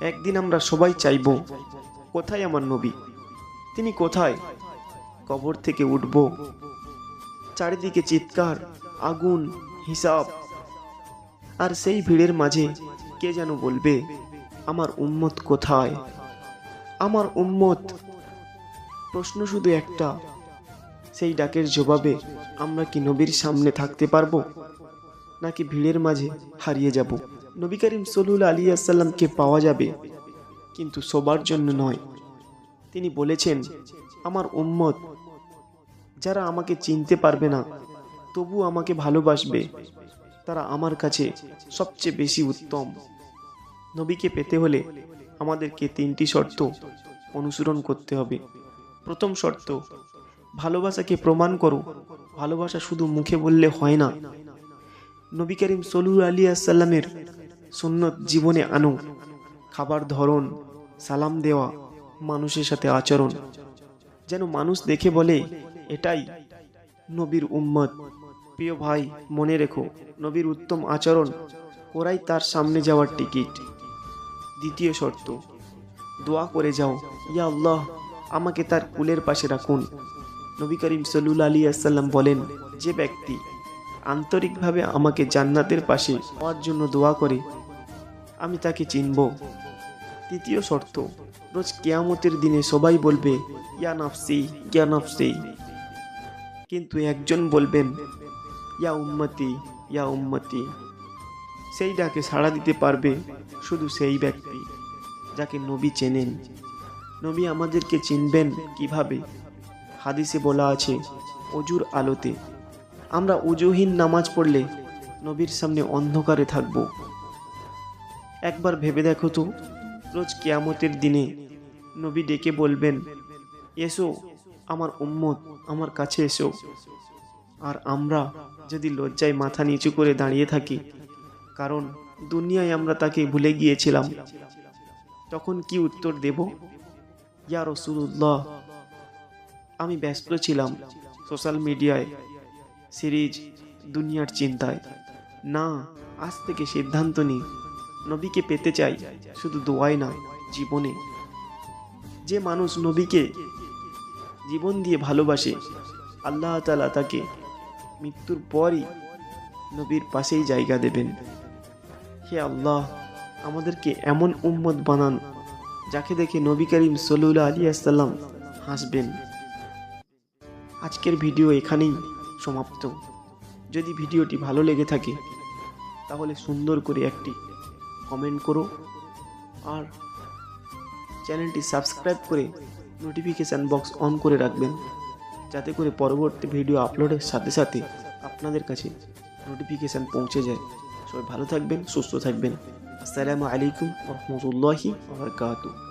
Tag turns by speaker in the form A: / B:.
A: একদিন আমরা সবাই চাইব, কোথায় আমার নবী? তিনি কোথায়? কবর থেকে উঠব। চারিদিকে চিৎকার, আগুন, হিসাব। আর সেই ভিড়ের মাঝে কে যেন বলবে, আমার উম্মত কোথায়? আমার উম্মত প্রশ্ন শুধু একটা, সেই ডাকের জবাবে আমরা কি নবীর সামনে থাকতে পারব? নাকি ভিড়ের মাঝে হারিয়ে যাব? নবী করিম সলুল আলী আসাল্লামকে পাওয়া যাবে, কিন্তু সবার জন্য নয়। তিনি বলেছেন, আমার উম্মত, যারা আমাকে চিনতে পারবে না, তবু আমাকে ভালোবাসবে। তারা আমার কাছে সবচেয়ে বেশি উত্তম। নবীকে পেতে হলে আমাদেরকে তিনটি শর্ত অনুসরণ করতে হবে। প্রথম শর্ত, ভালোবাসাকে প্রমাণ করো। ভালোবাসা শুধু মুখে বললে হয় না। নবী করিম সলুর আলী আসাল্লামের সুন্নত জীবনে আনো খাবার ধরন, সালাম দেওয়া, মানুষের সাথে আচরণ। যেন মানুষ দেখে বলে, এটাই নবীর উম্মত। প্রিয় ভাই, মনে রেখো, নবীর উত্তম আচরণ ওরাই তার সামনে যাওয়ার টিকিট। দ্বিতীয় শর্ত, দোয়া করে যাও, ইয়া আল্লাহ, আমাকে তার কুলের পাশে রাখুন। নবী করিম সল্লুল আলী আসাল্লাম বলেন, যে ব্যক্তি আন্তরিকভাবে আমাকে জান্নাতের পাশে হওয়ার জন্য দোয়া করে আমি তাকে চিনব। তৃতীয় শর্ত, রোজ কেয়ামতের দিনে সবাই বলবে, ইয়া নাফসি ইয়া নাফসি। কিন্তু একজন বলবেন, ইয়া উম্মতি ইয়া উম্মতি। সেই ডাকে সাড়া দিতে পারবে শুধু সেই ব্যক্তি, যাকে নবী চেনেন। নবী আমাদেরকে চিনবেন কীভাবে? হাদিসে বলা আছে, অজুর আলোতে। আমরা উজুহীন নামাজ পড়লে নবীর সামনে অন্ধকারে থাকব। একবার ভেবে দেখো তো। রোজ কেয়ামতের দিনে নবী ডেকে বলবেন, এসো, আমার উম্মত আমার কাছে এসো। আর আমরা যদি লজ্জায় মাথা নিচু করে দাঁড়িয়ে থাকি, কারণ দুনিয়ায় আমরা তাকে ভুলে গিয়েছিলাম, তখন কি উত্তর দেব? ইয়া রসুল্লাহ আমি ব্যস্ত ছিলাম সোশ্যাল মিডিয়ায় সিরিজ দুনিয়ার চিন্তায়। না, আজ থেকে সিদ্ধান্ত নিই। নবীকে পেতে চাই শুধু দোয়ায় না জীবনে। যে মানুষ নবীকে জীবন দিয়ে ভালোবাসে, আল্লাহ তালা তাকে মৃত্যুর পরই নবীর পাশেই জায়গা দেবেন। হে আল্লাহ, আমাদেরকে এমন উম্মত বানান, যাকে দেখে নবী করিম সল্লুল্লাহ আলী আসাল্লাম হাসবেন। আজকের ভিডিও এখানেই সমাপ্ত। যদি ভিডিওটি ভালো লেগে থাকে, তাহলে সুন্দর করে একটি কমেন্ট করো। আর চ্যানেলটি সাবস্ক্রাইব করে নোটিফিকেশান বক্স অন করে রাখবেন, যাতে করে পরবর্তী ভিডিও আপলোডের সাথে সাথে আপনাদের কাছে নোটিফিকেশান পৌঁছে যায়। সবাই ভালো থাকবেন, সুস্থ থাকবেন। আসসালামু আলাইকুম রহমতুল্লাহি বারকাতুহ।